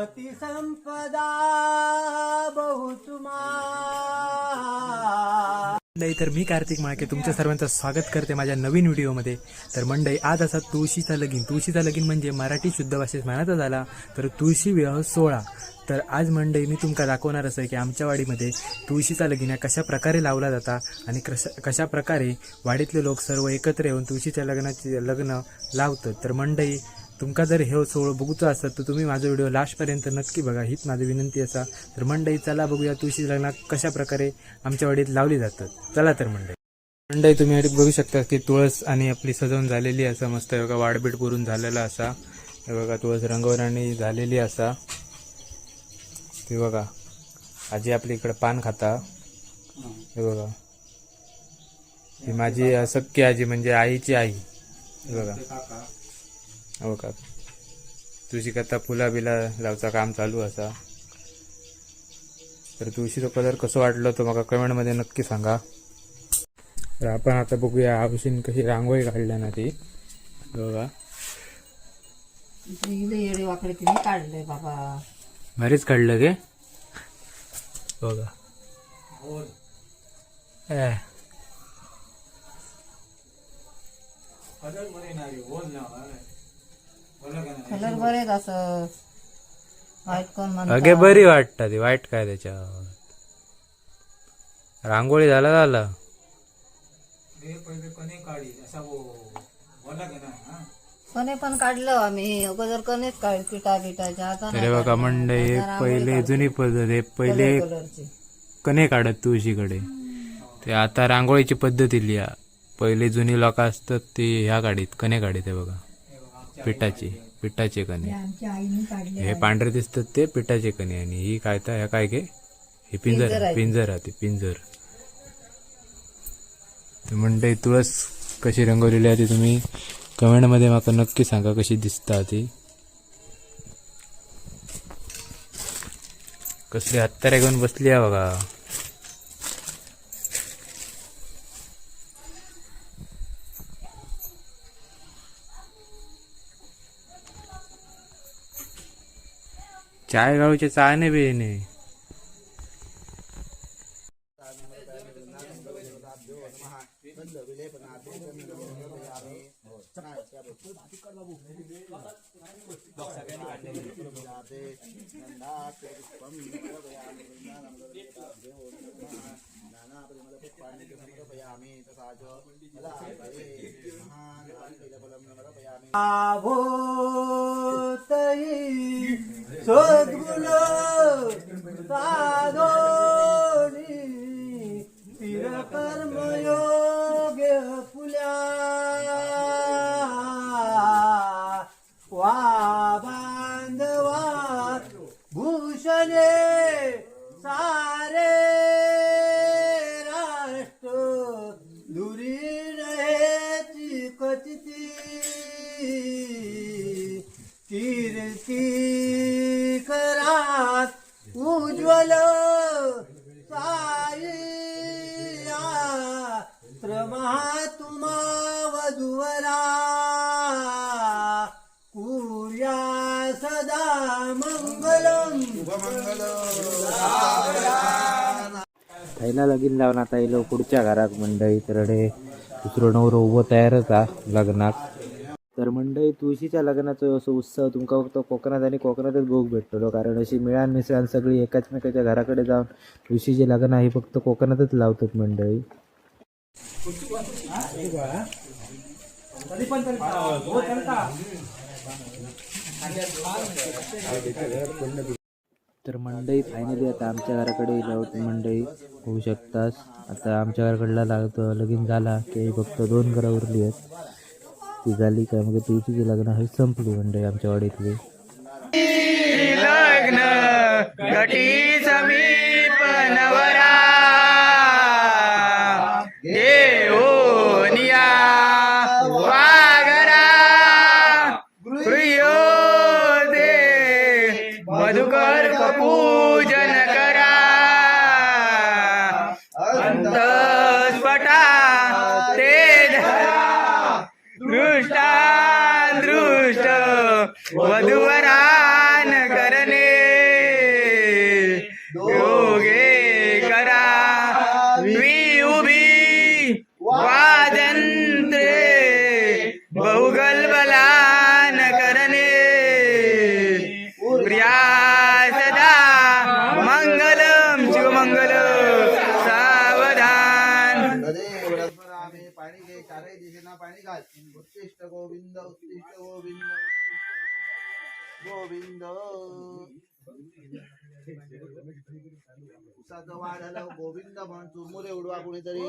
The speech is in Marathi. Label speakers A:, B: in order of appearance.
A: अतिसंपदा बहुतुमा
B: मंडई तर मी कार्तिक माळके तुमच्या सर्वांचं स्वागत करते माझ्या नवीन व्हिडिओमध्ये. तर मंडई आज असा तुळशीचा लगीन. तुळशीचा लगीन म्हणजे मराठी शुद्ध भाषेत म्हणायचा झाला तर तुळशी विवाह सोहळा. तर आज मंडई मी तुमका दाखवणार असं की आमच्या वाडीमध्ये तुळशीचा लगीन हा कशा प्रकारे लावला जाता आणि कशा कशा प्रकारे वाडीतले लोक सर्व एकत्र येऊन तुळशीच्या लग्नाचे लग्न लावतात. तर मंडई तुमका जर हे सोहळं बघूचो असत तर तुम्ही माझा व्हिडिओ लास्टपर्यंत नक्की बघा. हीच माझी विनंती असा. तर मंडई चला बघूया तुळशी लग्नात कशा प्रकारे आमच्या वाडीत लावली जातात. चला तर मंडई. मंडई तुम्ही बघू शकता की तुळस आणि आपली सजवून झालेली असा मस्त बघा वाडबीट करून झालेला असा. हे बघा तुळस रंगवराणी झालेली असा. ते बघा आजी आपली इकडे पान खाता. हे बघा. ही माझी सख्खी आजी म्हणजे आईची आई. हे बघा. हो का? तुळशी कथा फुला बिला लावचा काम चालू असा. तर तुळशीचा कलर कसं वाटलं तो मला कमेंटमध्ये नक्की सांगा. तर आपण आता बघूया आयुषीन कशी रांगोळी काढल्या ना ती. बघा.
C: वाकडे तिने काढले बाबा.
B: भारीच काढलं गे. बघा. ए,
C: कलर बरेच असं. वाईट कोण म्हणतात?
B: अगे बरी वाटतं ती वाईट काय त्याच्यावर? रांगोळी झाला झाला.
C: कणे पण काढलं आम्ही अगोदर कणेच काढ पिठा बिटाच्या आता
B: अरे बघा मंडई पहिले जुनी पद्धत आहे पहिले
C: कलरची
B: कणे काढत तुळशीकडे. ते आता रांगोळीची पद्धत इली हा. पहिले जुनी लोक असतात ते ह्या गाडीत कणे काढीत आहे बघा. पिठाची पिठाचे कणे. हे पांढरे दिसतात ते पिठाचे कणे आणि ही काय तर ह्या काय गे? हे पिंजर पिंजर आहे. ते पिंजर. तर मंडई तुळस कशी रंगवलेली आहे ती तुम्ही कमेंटमध्ये माका नक्की सांगा कशी दिसता ती. कसली हत्यारे घेऊन बसली आहे बघा. चाय गावचे चाय नाही बेने
A: भूतही सद्गुण साधोनी स्थिर कर्मयोग फुल्या वा बांधवा भूषणे सारे राष्ट्र दुरी रहेची कचिती कीर्ती
B: पहिला लगीन लावून आता येलो पुढच्या घरात मंडई तरडे दुसरं नवरं उभं तयारच हा लग्नात. तर मंडई तुळशीच्या लग्नाचो असं उत्सव तुमका फक्त कोकणात आणि कोकणातच बघू भेटतो कारण अशी मिळान मिसळान सगळी एकाचमेकाच्या घराकडे जाऊन तुळशीचे लग्न हे फक्त कोकणातच लावतात मंडळी तर मंडई फायनली आता आमच्या घराकडे लावत मंडई होऊ शकतास. आता आमच्या घराकडला लागतो लगीन झाला की फक्त दोन घरं उरली आहेत. ती झाली काय मग तुझी लग्न हे संपली मंडई आमच्या वाडीतली.
A: घटी दे मधुकर पूजन करा। अंतस्फटा ते दृष्टा दृष्ट वधुवरान करणे।
D: योगे करा। उत्कृष्ट गोविंद उसाचं वाढ आलं गोविंद म्हणून चुरमुरे उडवा कुणीतरी